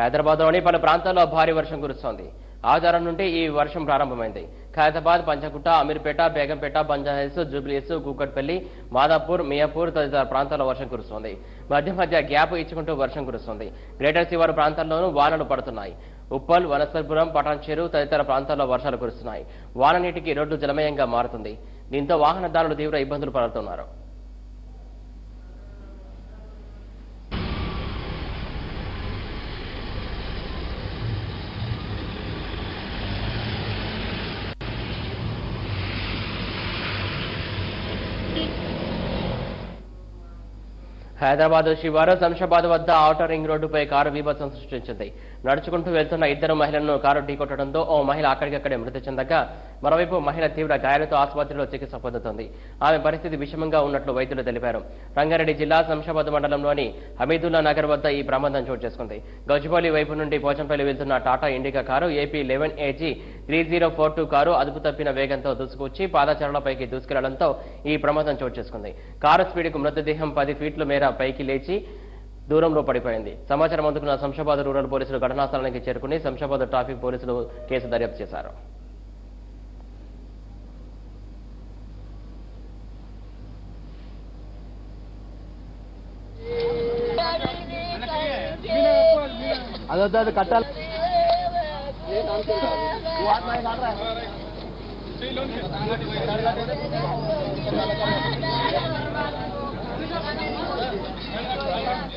హైదరాబాద్లోని పలు ప్రాంతాల్లో భారీ వర్షం కురుస్తోంది. ఆదివారం నుండి ఈ వర్షం ప్రారంభమైంది. ఖైరతాబాద్ పంచకుట్ట అమీర్పేట బేగంపేట బంజాహిల్స్ జూబ్లీస్ కూకట్పల్లి మాదాపూర్ మియాపూర్ తదితర ప్రాంతాల్లో వర్షం కురుస్తోంది. మధ్య మధ్య గ్యాప్ ఇచ్చుకుంటూ వర్షం కురుస్తోంది. గ్రేటర్ శివారు ప్రాంతాల్లోనూ వానలు పడుతున్నాయి. ఉప్పల్ వనస్థపురం పటాన్చేరు తదితర ప్రాంతాల్లో వర్షాలు కురుస్తున్నాయి. వాన నీటికి రోడ్డు జలమయంగా మారుతుంది. దీంతో వాహనదారులు తీవ్ర ఇబ్బందులు పడుతున్నారు. హైదరాబాద్ శివారు శంషాబాద్ వద్ద ఔటర్ రింగ్ రోడ్డుపై కారు బీభత్సం సృష్టించింది. నడుచుకుంటూ వెళ్తున్న ఇద్దరు మహిళలను కారు ఢీకొట్టడంతో ఓ మహిళ అక్కడికక్కడే మృతి చెందగా మరోవైపు మహిళ తీవ్ర గాయాలతో ఆసుపత్రిలో చికిత్స పొందుతోంది. ఆమె పరిస్థితి విషమంగా ఉన్నట్లు వైద్యులు తెలిపారు. రంగారెడ్డి జిల్లా శంషాబాద్ మండలంలోని హమీదుల్లా నగర్ వద్ద ఈ ప్రమాదం చోటు చేసుకుంది. గౌజిబౌలి వైపు నుండి పోచంపల్లి వెళ్తున్న Tata Indica car AP eleven AG three zero four two car అదుపు తప్పిన వేగంతో దూసుకొచ్చి పాదచారులపైకి దూసుకెళ్ళడంతో ఈ ప్రమాదం చోటు చేసుకుంది. కారు స్పీడ్కు మృతదేహం పది ఫీట్ల మేర పైకి లేచి దూరంలో పడిపోయింది. సమాచారం అందుకున్న శంషాబాద్ రూరల్ పోలీసులు ఘటనా స్థలానికి చేరుకుని శంషాబాద్ ట్రాఫిక్ పోలీసులు కేసు దర్యాప్తు చేశారు. అదొద్దు అది కట్టాలి.